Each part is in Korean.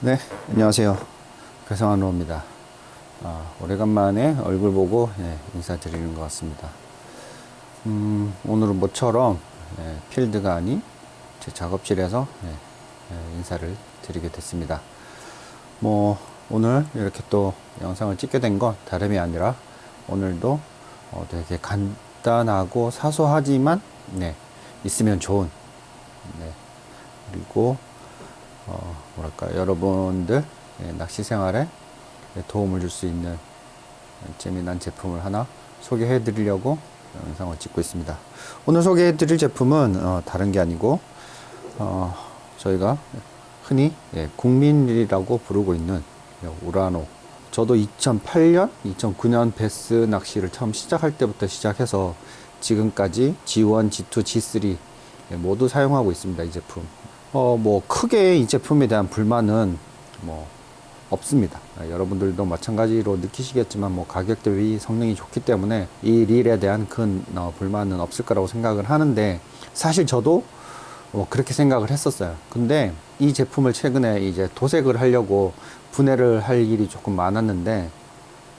네, 안녕하세요. 배성환로입니다. 아, 오래간만에 얼굴 보고 예, 인사드리는 것 같습니다. 음, 오늘은 모처럼 예, 필드가 아닌 제 작업실에서 예, 예, 인사를 드리게 됐습니다. 뭐 오늘 이렇게 또 영상을 찍게 된 건 다름이 아니라 오늘도 어, 되게 간단하고 사소하지만 네, 있으면 좋은 네, 그리고 어, 뭐랄까 여러분들 예, 낚시 생활에 도움을 줄 수 있는 재미난 제품을 하나 소개해 드리려고 영상을 찍고 있습니다. 오늘 소개해 드릴 제품은 어, 다른 게 아니고 어, 저희가 흔히 예, 국민이라고 부르고 있는 예, 우라노 저도 2008년, 2009년 베스 낚시를 처음 시작할 때부터 시작해서 지금까지 G1, G2, G3 예, 모두 사용하고 있습니다. 이 제품. 어, 뭐, 크게 이 제품에 대한 불만은 뭐, 없습니다. 아, 여러분들도 마찬가지로 느끼시겠지만, 뭐, 가격 대비 성능이 좋기 때문에 이 릴에 대한 큰 어, 불만은 없을 거라고 생각을 하는데, 사실 저도 뭐 그렇게 생각을 했었어요. 근데 이 제품을 최근에 이제 도색을 하려고 분해를 할 일이 조금 많았는데,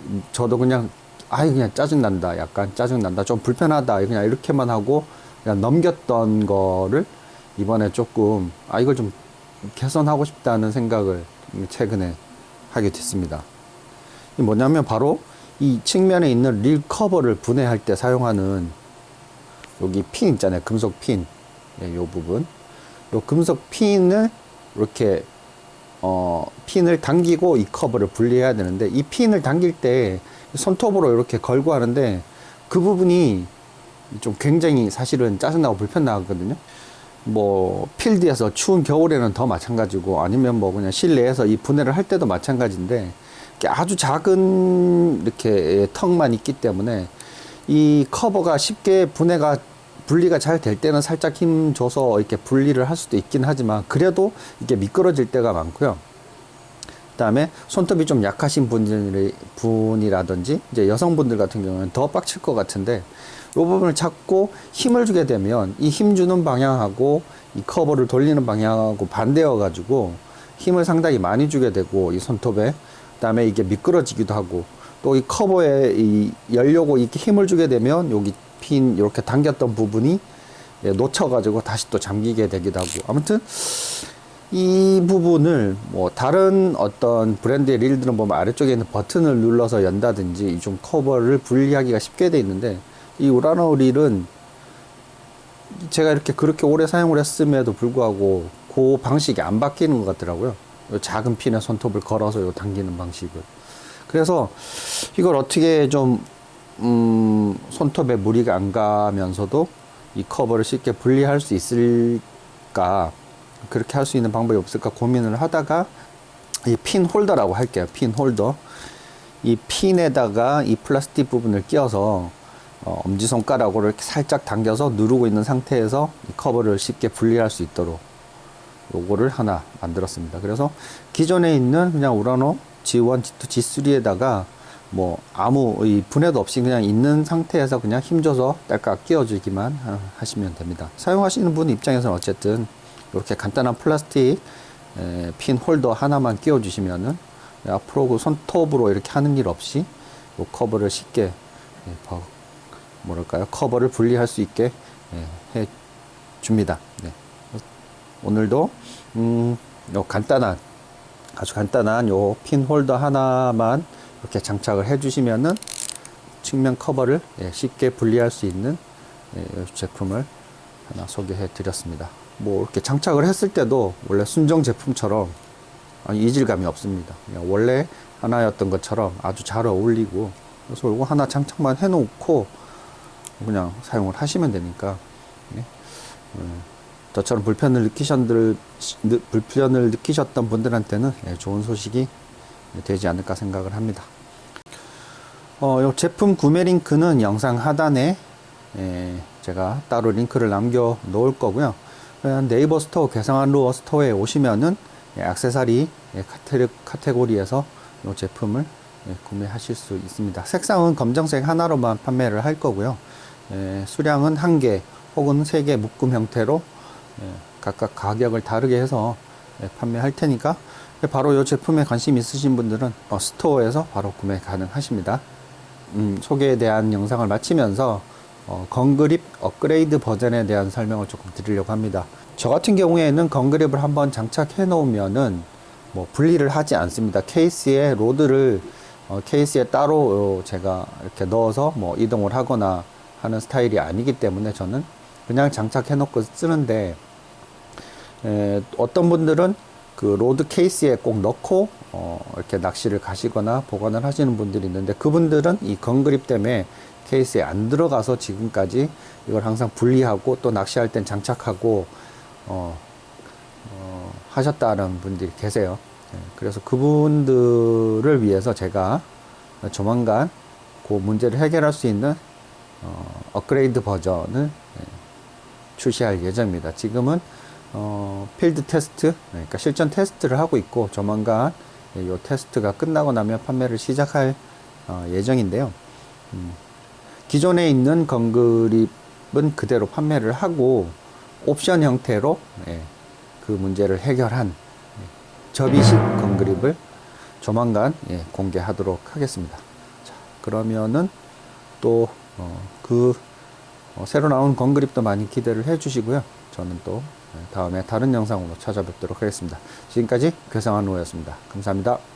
음, 저도 그냥 아이 그냥 짜증 난다 약간 짜증 난다 좀 불편하다 그냥 이렇게만 하고 그냥 넘겼던 거를 이번에 조금 아 이걸 좀 개선하고 싶다는 생각을 최근에 하게 됐습니다. 이 뭐냐면 바로 이 측면에 있는 릴 커버를 분해할 때 사용하는 여기 핀 있잖아요 금속 핀, 예, 요 부분, 요 금속 핀을 이렇게 어, 핀을 당기고 이 커버를 분리해야 되는데 이 핀을 당길 때 손톱으로 이렇게 걸고 하는데 그 부분이 좀 굉장히 사실은 짜증나고 불편하거든요. 뭐 필드에서 추운 겨울에는 더 마찬가지고 아니면 뭐 그냥 실내에서 이 분해를 할 때도 마찬가지인데 아주 작은 이렇게 턱만 있기 때문에 이 커버가 쉽게 분해가 분리가 잘 될 때는 살짝 힘 줘서 이렇게 분리를 할 수도 있긴 하지만 그래도 이게 미끄러질 때가 많고요. 그다음에 손톱이 좀 약하신 분이라든지 이제 여성분들 같은 경우는 더 빡칠 것 같은데 이 부분을 잡고 힘을 주게 되면 이 힘 주는 방향하고 이 커버를 돌리는 방향하고 반대여 가지고 힘을 상당히 많이 주게 되고 이 손톱에 그다음에 이게 미끄러지기도 하고 또 이 커버에 이 열려고 이렇게 힘을 주게 되면 여기 핀 이렇게 당겼던 부분이 예, 놓쳐가지고 다시 또 잠기게 되기도 하고. 아무튼 이 부분을 뭐 다른 어떤 브랜드의 릴들은 보면 아래쪽에 있는 버튼을 눌러서 연다든지 좀 커버를 분리하기가 쉽게 돼 있는데 이 우라노 릴은 제가 이렇게 그렇게 오래 사용을 했음에도 불구하고 그 방식이 안 바뀌는 것 같더라고요. 요 작은 핀에 손톱을 걸어서 요 당기는 방식을. 그래서 이걸 어떻게 좀, 음, 손톱에 무리가 안 가면서도 이 커버를 쉽게 분리할 수 있을까, 그렇게 할 수 있는 방법이 없을까 고민을 하다가 이 핀 홀더라고 할게요. 핀 홀더. 이 핀에다가 이 플라스틱 부분을 끼워서 어, 엄지손가락으로 이렇게 살짝 당겨서 누르고 있는 상태에서 이 커버를 쉽게 분리할 수 있도록 요거를 하나 만들었습니다. 그래서 기존에 있는 그냥 우라노 G1, G2, G3에다가 뭐 아무 이 분해도 없이 그냥 있는 상태에서 그냥 힘줘서 딸깍 끼워주기만 하- 하시면 됩니다. 사용하시는 분 입장에서는 어쨌든 이렇게 간단한 플라스틱 에, 핀 홀더 하나만 끼워주시면은 앞으로 그 손톱으로 이렇게 하는 일 없이 요 커버를 쉽게 예, 버- 뭐랄까요 커버를 분리할 수 있게 예, 해 줍니다. 네. 오늘도 음, 요 간단한 아주 간단한 요 핀 홀더 하나만 이렇게 장착을 해주시면은 측면 커버를 예, 쉽게 분리할 수 있는 예, 요 제품을 하나 소개해 드렸습니다. 뭐 이렇게 장착을 했을 때도 원래 순정 제품처럼 이질감이 없습니다. 원래 하나였던 것처럼 아주 잘 어울리고 그래서 이거 하나 장착만 해놓고 그냥 사용을 하시면 되니까 예. 음, 저처럼 불편을 느끼셨들 느- 불편을 느끼셨던 분들한테는 예, 좋은 소식이 되지 않을까 생각을 합니다. 어, 요 제품 구매 링크는 영상 하단에 예, 제가 따로 링크를 남겨 놓을 거고요. 그냥 네이버 스토어 개성한 루어 스토어에 오시면은 예, 액세서리 예, 카테고리에서 이 제품을 예, 구매하실 수 있습니다. 색상은 검정색 하나로만 판매를 할 거고요. 예, 수량은 한 개 혹은 세 개 묶음 형태로 예, 각각 가격을 다르게 해서 예, 판매할 테니까 바로 이 제품에 관심 있으신 분들은 어, 스토어에서 바로 구매 가능하십니다. 음, 소개에 대한 영상을 마치면서 어, 건그립 업그레이드 버전에 대한 설명을 조금 드리려고 합니다. 저 같은 경우에는 건그립을 한번 장착해 놓으면은 뭐 분리를 하지 않습니다. 케이스에 로드를 어, 케이스에 따로 어, 제가 이렇게 넣어서 뭐 이동을 하거나 하는 스타일이 아니기 때문에 저는 그냥 장착해 놓고 쓰는데 에, 어떤 분들은 그 로드 케이스에 꼭 넣고 어, 이렇게 낚시를 가시거나 보관을 하시는 분들이 있는데 그분들은 이 건그립 때문에 케이스에 안 들어가서 지금까지 이걸 항상 분리하고 또 낚시할 땐 장착하고 어, 어, 하셨다는 분들이 계세요. 예, 그래서 그분들을 위해서 제가 조만간 그 문제를 해결할 수 있는 어, 업그레이드 버전을 예, 출시할 예정입니다. 지금은 어, 필드 테스트, 그러니까 실전 테스트를 하고 있고 조만간 이 테스트가 끝나고 나면 판매를 시작할 어, 예정인데요. 음, 기존에 있는 건그립은 그대로 판매를 하고 옵션 형태로 예, 그 문제를 해결한 예, 접이식 건그립을 조만간 예, 공개하도록 하겠습니다. 자, 그러면은 또 그 새로 나온 건그립도 많이 기대를 해주시고요. 저는 또 예, 다음에 다른 영상으로 찾아뵙도록 하겠습니다. 지금까지 괴상한 노였습니다. 감사합니다.